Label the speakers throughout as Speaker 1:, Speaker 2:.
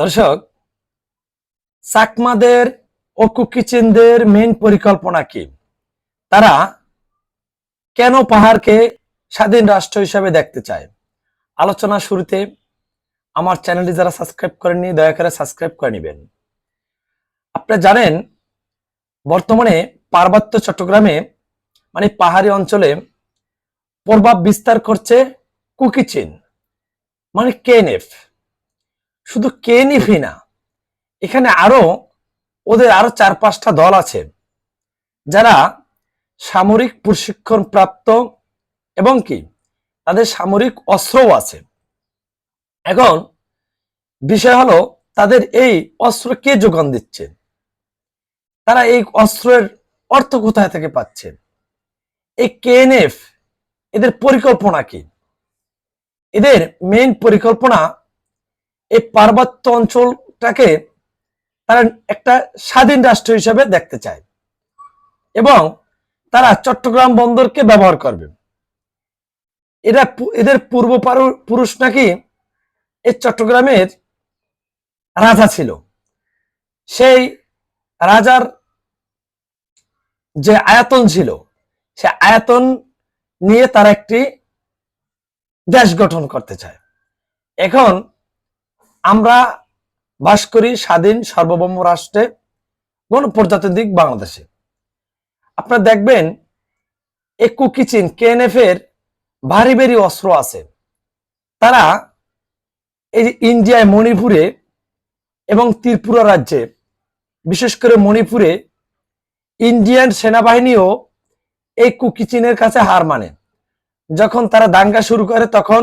Speaker 1: দর্শক, চাকমাদের ও কুকিচেনদের মেন পরিকল্পনা কি? তারা কেন পাহাড়কে স্বাধীন রাষ্ট্র হিসাবে দেখতে চায়? আলোচনা শুরুতে আমার চ্যানেলটি যারা সাবস্ক্রাইব করেননি, দয়া করে সাবস্ক্রাইব করে নেবেন। আপনারা জানেন, বর্তমানে পার্বত্য চট্টগ্রামে মানে পাহাড়ি অঞ্চলে প্রভাব বিস্তার করছে কুকিচিন মানে কেএনএফ। শুধু কে কেএনএফই না, এখানে আরও ওদের আরও চার পাঁচটা দল আছে যারা সামরিক প্রশিক্ষণ প্রাপ্ত এবং কি তাদের সামরিক অস্ত্রও আছে। এখন বিষয় হলো তাদের এই অস্ত্র কে যোগান দিচ্ছে? তারা এই অস্ত্রের অর্থ কোথায় থেকে পাচ্ছে? এই কেএনএফ এদের পরিকল্পনা কি? এদের মেইন পরিকল্পনা এই পার্বত্য অঞ্চলটাকে তারা একটা স্বাধীন রাষ্ট্র হিসেবে দেখতে চায়। এবং তারা চট্টগ্রাম বন্দরকে ব্যবহার করবে। এরা এদের পূর্ব পুরুষ নাকি এই চট্টগ্রামের রাজা ছিল। সেই রাজার যে আয়তন ছিল, সে আয়তন নিয়ে তারা একটি দেশ গঠন করতে চায়। এখন আমরা বাস করি স্বাধীন সার্বভৌম রাষ্ট্রে, গণপ্রজাতান্ত্রিক বাংলাদেশে। আপনারা দেখবেন এই কুকিচিন কেএনএফ এর ভারী ভারী অস্ত্র আছে। তারা এই যে ইন্ডিয়ায় মণিপুরে এবং ত্রিপুরা রাজ্যে, বিশেষ করে মণিপুরে, ইন্ডিয়ান সেনাবাহিনীও এই কুকিচিনের কাছে হার মানে। যখন তারা দাঙ্গা শুরু করে, তখন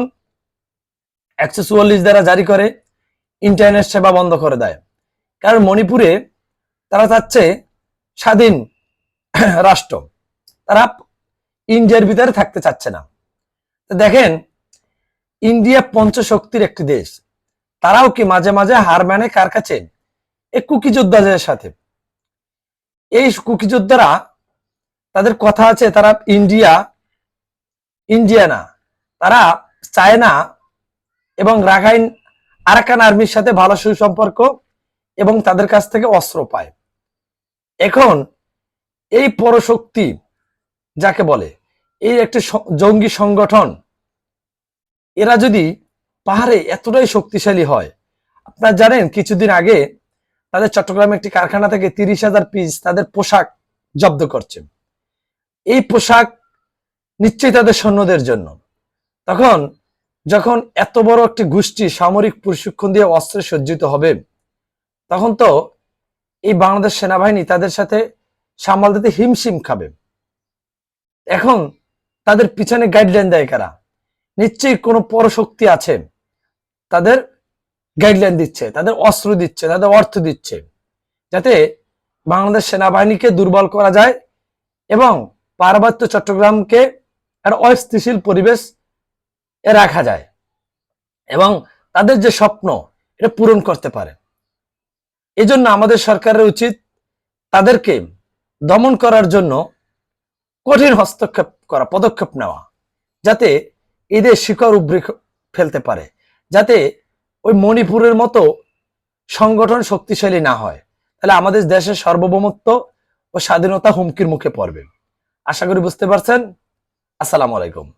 Speaker 1: একশো চুয়াল্লিশ দ্বারা জারি করে ইন্টারনেট সেবা বন্ধ করে দেয়। কারণ মণিপুরে তারা চাচ্ছে স্বাধীন রাষ্ট্র। তারা ইন্ডিয়ার ভিতরে থাকতে চাচ্ছে না। দেখেন, ইন্ডিয়া পঞ্চশক্তির একটি দেশ। তারাও কি মাঝে মাঝে হার মানে কার কাছে? এই কুকি যোদ্ধাদের সাথে। এই কুকি যোদ্ধারা তাদের কথা আছে, তারা ইন্ডিয়া ইন্ডিয়া না তারা চায়না এবং রাখাইন আরাকান আর্মির সাথে ভালো সুসম্পর্ক এবং তাদের কাছ থেকে অস্ত্র পায়। এখন এই পরশক্তি যাকে বলে, এই একটি জঙ্গি সংগঠন, এরা যদি পাহাড়ে এতটাই শক্তিশালী হয়, আপনারা জানেন কিছুদিন আগে তাদের চট্টগ্রামে একটি কারখানা থেকে তিরিশ হাজার পিস তাদের পোশাক জব্দ করছে। এই পোশাক নিশ্চয়ই তাদের সৈন্যদের জন্য। তখন যখন এত বড় একটি গোষ্ঠী সামরিক প্রশিক্ষণ দিয়ে অস্ত্রে সজ্জিত হবে, তখন তো এই বাংলাদেশ সেনাবাহিনী তাদের সাথে সামাল দিতে হিমশিম খাবে। এখন তাদের পিছনে গাইডলাইন দেয় কারা? নিশ্চয়ই কোনো পরশক্তি আছে, তাদের গাইডলাইন দিচ্ছে, তাদের অস্ত্র দিচ্ছে, তাদের অর্থ দিচ্ছে, যাতে বাংলাদেশ সেনাবাহিনীকে দুর্বল করা যায় এবং পার্বত্য চট্টগ্রামকে একটা অস্থিতিশীল পরিবেশ রাখা যায়। এবং তাদের যে স্বপ্ন, এটা পূরণ করতে পারে। এজন্য আমাদের সরকারের উচিত তাদেরকে দমন করার জন্য কঠিন হস্তক্ষেপ করা, পদক্ষেপ নেওয়া, যাতে এদের শিকড় উবড়ে ফেলতে পারে, যাতে ওই মণিপুরের মতো সংগঠন শক্তিশালী না হয়। তাহলে আমাদের দেশের সার্বভৌমত্ব ও স্বাধীনতা হুমকির মুখে পড়বে। আশা করি বুঝতে পারছেন। আসসালামু আলাইকুম।